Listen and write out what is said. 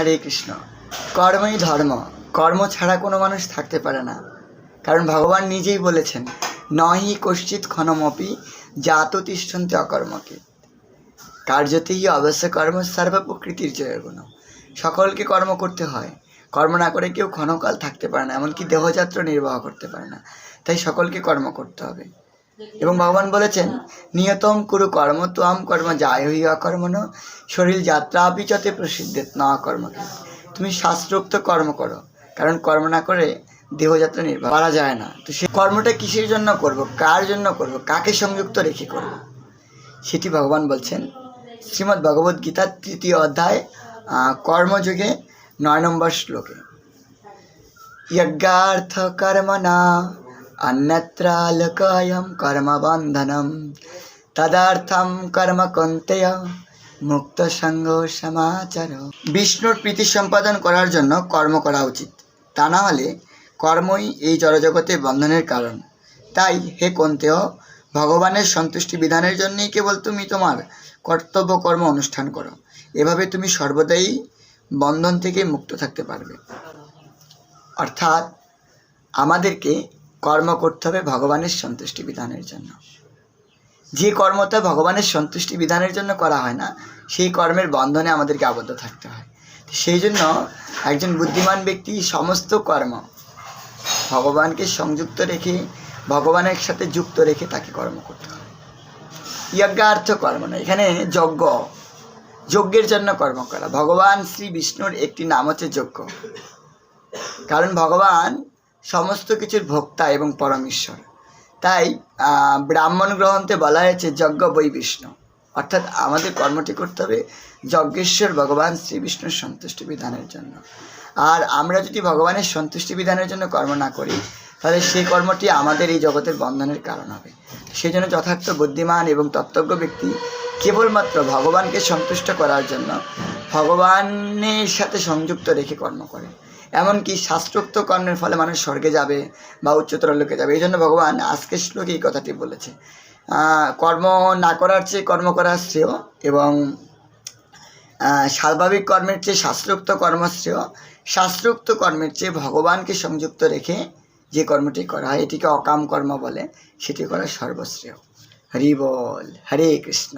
হরে কৃষ্ণ। কর্মই ধর্ম। কর্ম ছাড়া কোনো মানুষ থাকতে পারে না। কারণ ভগবান নিজেই বলেছেন, নহি কশ্চিৎ ক্ষণমপি জাত তিষ্ঠন্তে অকর্মকে। কার্যতেই অবশ্য কর্ম প্রকৃতির জয়গুণ সকলকে কর্ম করতে হয়। কর্ম না করে কেউ ক্ষণকাল থাকতে পারে না, এমনকি দেহযাত্রা নির্বাহ করতে পারে না। তাই সকলকে কর্ম করতে হবে। এবং ভগবান বলেছেন নিয়তম কুরু কর্ম তোয়াম কর্ম যায় হই অকর্মণ শরীর যাত্রা বিচতে প্রসিদ্ধে না কর্মকে তুমি শাস্ত্রোক্ত কর্ম করো কারণ কর্ম না করে দেহযাত্রা নির্বাহ করা যায় না তো সে কর্মটা কিসের জন্য করব কার জন্য করব কাকে সংযুক্ত রেখে করব সেটি ভগবান বলছেন শ্রীমদ্ ভগবদ্ গীতার তৃতীয় অধ্যায় আহ, কর্মযোগে নয় নম্বর শ্লোকে यज्ञार्थ कर्मणा अन्यत्रालकायं कर्मबन्धनं तदर्थं कर्म কন্তেয় মুক্ত সঙ্গ সমাচার বিষ্ণুর প্রীতি সম্পাদন করার জন্য কর্ম করা উচিত তা না হলে কর্মই এই জড়জগতে বন্ধনের কারণ তাই হে কন্তেয় ভগবানের সন্তুষ্টি বিধানের জন্যই কেবল তুমি তোমার কর্তব্য কর্ম অনুষ্ঠান করো এভাবে তুমি সর্বদাই বন্ধন থেকে মুক্ত থাকতে পারবে অর্থাৎ আমাদেরকে কর্ম করতে হবে ভগবানের সন্তুষ্টি বিধানের জন্য। যে কর্মটা ভগবানের সন্তুষ্টি বিধানের জন্য করা হয় না, সেই কর্মের বন্ধনে আমাদেরকে আবদ্ধ থাকতে হয়। সেই জন্য একজন বুদ্ধিমান ব্যক্তি সমস্ত কর্ম ভগবানকে সংযুক্ত রেখে, ভগবানের সাথে যুক্ত রেখে তাকে কর্ম করতে হয়। যজ্ঞার্থ কর্ম না এখানে যজ্ঞ। যজ্ঞের জন্য কর্ম করা। ভগবান শ্রী বিষ্ণুর একটি নাম হচ্ছে যজ্ঞ। কারণ ভগবান সমস্ত কিছুর ভোক্তা এবং পরমেশ্বর। তাই ব্রাহ্মণ গ্রন্থে বলা হয়েছে, যজ্ঞ বৈ বিষ্ণু। অর্থাৎ আমাদের কর্মটি করতে হবে যজ্ঞেশ্বর ভগবান শ্রীবিষ্ণুর সন্তুষ্টি বিধানের জন্য। আর আমরা যদি ভগবানের সন্তুষ্টি বিধানের জন্য কর্ম না করি, তাহলে সেই কর্মটি আমাদের এই জগতের বন্ধনের কারণ হবে। সেই জন্য যথার্থ বুদ্ধিমান এবং তত্ত্বজ্ঞ ব্যক্তি কেবলমাত্র ভগবানকে সন্তুষ্ট করার জন্য ভগবানের সাথে সংযুক্ত রেখে কর্ম করে এমনকি শাস্ত্রোক্ত কর্মের ফলে মানুষ স্বর্গে যাবে বা উচ্চতর লোকে যাবে। এই জন্য ভগবান আজকের শ্লোকে এই কথাটি বলেছে। কর্ম না করার চেয়ে কর্ম করা শ্রেয় এবং স্বাভাবিক কর্মের চেয়ে শাস্ত্রোক্ত কর্ম শ্রেয়। শাস্ত্রোক্ত কর্মের চেয়ে ভগবানকে সংযুক্ত রেখে যে কর্মটি করা হয়, এটিকে অকাম কর্ম বলে। সেটি করা সর্বশ্রেয়। হরি বল। হরে কৃষ্ণ।